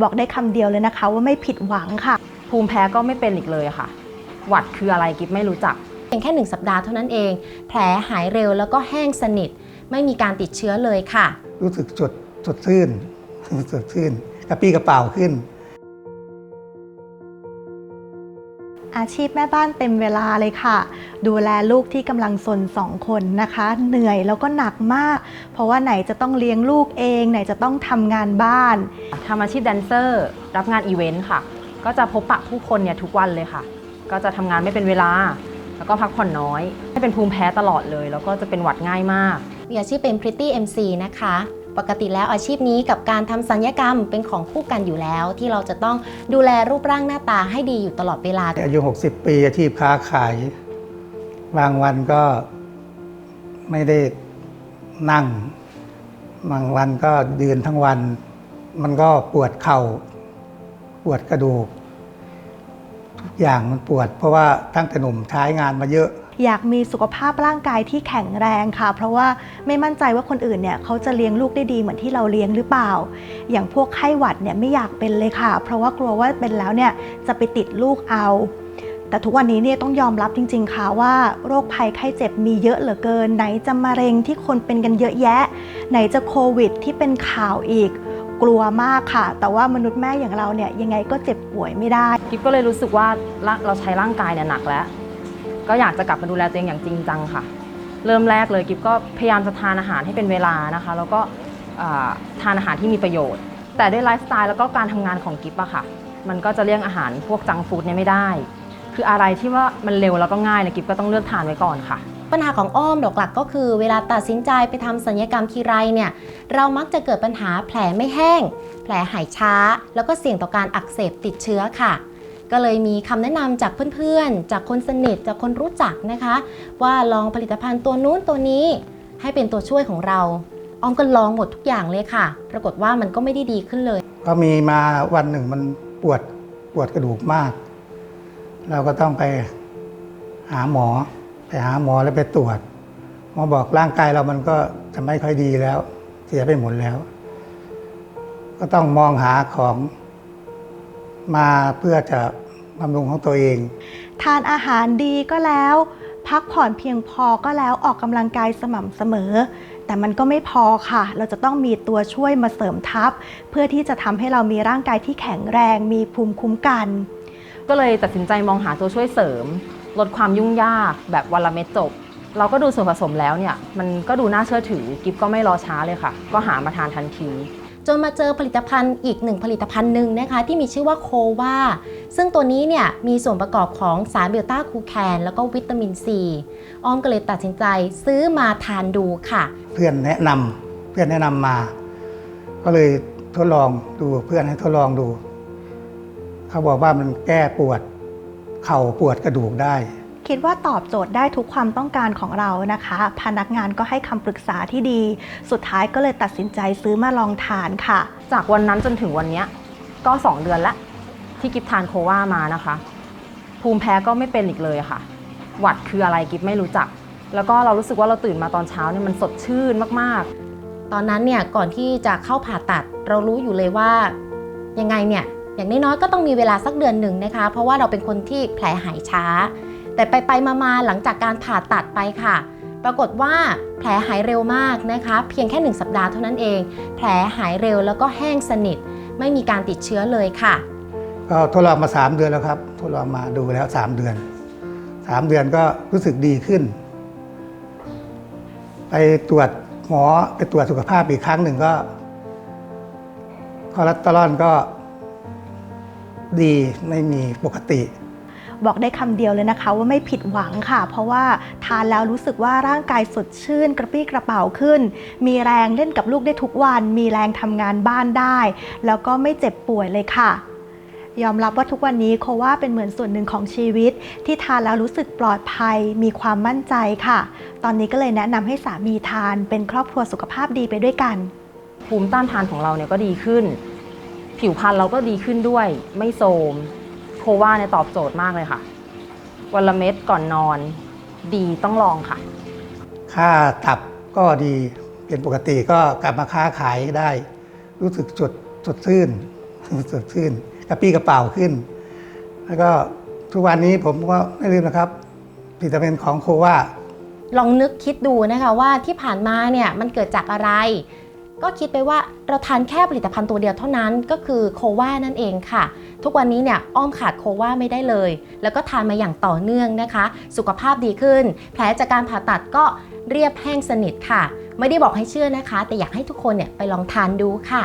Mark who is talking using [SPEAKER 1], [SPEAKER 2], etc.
[SPEAKER 1] บอกได้คำเดียวเลยนะคะ ว่าไม่ผิดหวังค่ะ
[SPEAKER 2] ภูมิแพ้ก็ไม่เป็นอีกเลยค่ะ หวัดคืออะไรกิฟไม่รู้จัก
[SPEAKER 3] เพียงแค่หนึ่งสัปดาห์เท่านั้นเอง แผลหายเร็วแล้วก็แห้งสนิท ไม่มีการติดเชื้อเลยค่ะ
[SPEAKER 4] รู้สึกจดสดชื่นสดชื่นกระปี้กระเป๋าขึ้น
[SPEAKER 1] อาชีพแม่บ้านเต็มเวลาเลยค่ะ ดูแลลูกที่กำลังสนสองคนนะคะ เหนื่อยแล้วก็หนักมาก เพราะว่าไหนจะต้องเลี้ยงลูกเอง ไหนจะต้องทำงานบ้าน
[SPEAKER 2] ทำอาชีพแดนเซอร์ รับงานอีเวนต์ค่ะ ก็จะพบปะผู้คนเนี่ยทุกวันเลยค่ะ ก็จะทำงานไม่เป็นเวลา แล้วก็พักผ่อนน้อยให้เป็นภูมิแพ้ตลอดเลย แล้วก็จะเป็นหวัดง่ายมาก
[SPEAKER 3] มีอาชีพเป็น Pretty MC นะคะ ปกติแล้วอาชีพนี้กับการทำสัญญกรรมเป็นของคู่กันอยู่แล้ว ที่เราจะต้องดูแลรูปร่างหน้าตาให้ดีอยู่ตลอดเวลา
[SPEAKER 4] อายุ 60 ปีอาชีพค้าขาย บางวันก็ไม่ได้นั่ง บางวันก็ยืนทั้งวัน มันก็ปวดเข่า ปวดกระดูก ทุกอย่างมันปวด เพราะว่าตั้งแต่หนุ่มใช้งานมาเยอะ
[SPEAKER 1] อยากมีสุขภาพร่างกายที่แข็งแรงค่ะ เพราะว่าไม่มั่นใจว่าคนอื่นเนี่ยเขาจะเลี้ยงลูกได้ดีเหมือนที่เราเลี้ยงหรือเปล่า อย่างพวกไข้หวัดเนี่ยไม่อยากเป็นเลยค่ะ เพราะว่ากลัวว่าเป็นแล้วเนี่ยจะไปติดลูกเอา แต่ทุกวันนี้เนี่ยต้องยอมรับจริง ๆ ค่ะว่าโรคภัยไข้เจ็บมีเยอะเหลือเกิน ไหนจะมะเร็งที่คนเป็นกันเยอะแยะ ไหนจะโควิดที่เป็นข่าวอีกกลัวมากค่ะ แต่ว่ามนุษย์แม่อย่างเราเนี่ยยังไงก็เจ็บป่วยไม่ได้
[SPEAKER 2] กิฟก็เลยรู้สึกว่าเราใช้ร่างกายเนี่ยหนักแล้ว ก็อยากจะกลับมาดูแลตัวเองอย่างจริงจังค่ะ เริ่มแรกเลยกิฟก็พยายามจะทานอาหารให้เป็นเวลานะคะ แล้วก็ทานอาหารที่มีประโยชน์ แต่ด้วยไลฟ์สไตล์แล้วก็การทำงานของกิฟอะค่ะ มันก็จะเลี่ยงอาหารพวกจังฟู้ดเนี่ยไม่ได้ คืออะไรที่ว่ามันเร็วแล้วก็ง่ายเนี่ยกิฟก็ต้องเลือกทานไว้ก่อนค่ะ
[SPEAKER 3] ปัญหาของอ้อมหลักๆก็คือเวลาตัดสินใจไปทำสัญญกรรมทีไรเนี่ยเรามักจะเกิดปัญหาแผลไม่แห้ง แผลหายช้า แล้วก็เสี่ยงต่อการอักเสบติดเชื้อค่ะ ก็เลยมีคำแนะนำจากเพื่อนๆ จากคนสนิทจากคนรู้จักนะคะ ว่าลองผลิตภัณฑ์ตัวนู้นตัวนี้ให้เป็นตัวช่วยของเราอ้อมก็ลองหมดทุกอย่างเลยค่ะ ปรากฏว่ามันก็ไม่ได้ดีขึ้นเลย
[SPEAKER 4] ก็มีมาวันหนึ่งมันปวดปวดกระดูกมาก เราก็ต้องไปหาหมอ ไปหาหมอแล้วไปตรวจหมอบอกร่างกายเรามันก็จะไม่ค่อยดีแล้ว เสียไปหมดแล้ว ก็ต้องมองหาของมาเพื่อจะ บำรุงของตัวเอง
[SPEAKER 1] ทานอาหารดีก็แล้ว พักผ่อนเพียงพอก็แล้วออกกำลังกายสม่ำเสมอ แต่มันก็ไม่พอค่ะ เราจะต้องมีตัวช่วยมาเสริมทัพ เพื่อที่จะทำให้เรามีร่างกายที่แข็งแรง มีภูมิคุ้มกัน
[SPEAKER 2] ก็เลยตัดสินใจมองหาตัวช่วยเสริม ลดความยุ่งยากแบบวันละเม็ดจบ เราก็ดูส่วนผสมแล้วเนี่ย มันก็ดูน่าเชื่อถือกิฟก็ไม่รอช้าเลยค่ะ ก็หามาทานทันที
[SPEAKER 3] จนมาเจอผลิตภัณฑ์อีกหนึ่งผลิตภัณฑ์หนึ่งนะคะ ที่มีชื่อว่าโควาซึ่งตัวนี้เนี่ยมีส่วนประกอบของสารเบลต้าคูแคนแล้วก็วิตามินซีอ้อมก็เลยตัดสินใจซื้อมาทานดูค่ะ
[SPEAKER 4] เพื่อนแนะนำเพื่อนแนะนำมา ก็เลยทดลองดูเพื่อนให้ทดลองดู เขาบอกว่ามันแก้ปวด เข่าปวดกระดูกได้
[SPEAKER 1] คิดว่าตอบโจทย์ได้ทุกความต้องการของเรานะคะ พนักงานก็ให้คำปรึกษาที่ดี สุดท้ายก็เลยตัดสินใจซื้อมาลองทานค่ะ
[SPEAKER 2] จากวันนั้นจนถึงวันเนี้ยก็ 2 เดือนละที่กิฟทานโความานะคะ ภูมิแพ้ก็ไม่เป็นอีกเลยค่ะ หวัดคืออะไรกิฟไม่รู้จัก แล้วก็เรารู้สึกว่าเราตื่นมาตอนเช้าเนี่ยมันสดชื่นมาก
[SPEAKER 3] ตอนนั้นเนี่ยก่อนที่จะเข้าผ่าตัดเรารู้อยู่เลยว่ายังไงเนี่ยอย่างน้อยๆก็ต้องมีเวลาสักเดือนหนึ่งนะคะ เพราะว่าเราเป็นคนที่แผลหายช้า แต่ไปไปๆมาๆหลังจากการผ่าตัดไปค่ะ ปรากฏว่าแผลหายเร็วมากนะคะ เพียงแค่หนึ่งสัปดาห์เท่านั้นเอง แผลหายเร็วแล้วก็แห้งสนิท ไม่มีการติดเชื้อเลยค่ะ
[SPEAKER 4] ก็ทดลองมา 3 เดือนแล้วครับทดลองมาดูแล้ว 3 เดือน 3 เดือนก็รู้สึกดีขึ้น ไปตรวจหมอไปตรวจสุขภาพอีกครั้งหนึ่งก็คอเลสเตอรอลก็ดีไม่มีปกติ
[SPEAKER 1] บอกได้คำเดียวเลยนะคะ ว่าไม่ผิดหวังค่ะ เพราะว่าทานแล้วรู้สึกว่าร่างกายสดชื่น กระปรี้กระเป๋าขึ้น มีแรงเล่นกับลูกได้ทุกวัน มีแรงทำงานบ้านได้ แล้วก็ไม่เจ็บป่วยเลยค่ะยอมรับว่าทุกวันนี้โคว่าเป็นเหมือนส่วนหนึ่งของชีวิต ที่ทานแล้วรู้สึกปลอดภัย มีความมั่นใจค่ะ ตอนนี้ก็เลยแนะนำให้สามีทานเป็นครอบครัวสุขภาพดีไปด้วยกัน
[SPEAKER 2] ภูมิต้านทานของเราเนี่ยก็ดีขึ้น ผิวพรรณเราก็ดีขึ้นด้วย ไม่โทรม โควาเนี่ยตอบโจทย์มากเลยค่ะ วันละเม็ดก่อนนอน ดีต้องลองค่ะ
[SPEAKER 4] ค่าตับก็ดีเป็นปกติก็กลับมาค้าขายได้ รู้สึกจดสดชื่นสสดชื่นกระปรี้กระเป๋าขึ้น แล้วก็ทุกวันนี้ผมก็ไม่ลืมนะครับผลิตภัณฑ์ของโคว่า
[SPEAKER 3] ลองนึกคิดดูนะคะว่าที่ผ่านมาเนี่ยมันเกิดจากอะไร ก็คิดไปว่าเราทานแค่ผลิตภัณฑ์ตัวเดียวเท่านั้นก็คือโควานั่นเองค่ะ ทุกวันนี้เนี่ยอ้อมขาดโควาไม่ได้เลย แล้วก็ทานมาอย่างต่อเนื่องนะคะ สุขภาพดีขึ้น แผลจากการผ่าตัดก็เรียบแห้งสนิทค่ะ ไม่ได้บอกให้เชื่อนะคะ แต่อยากให้ทุกคนเนี่ยไปลองทานดูค่ะ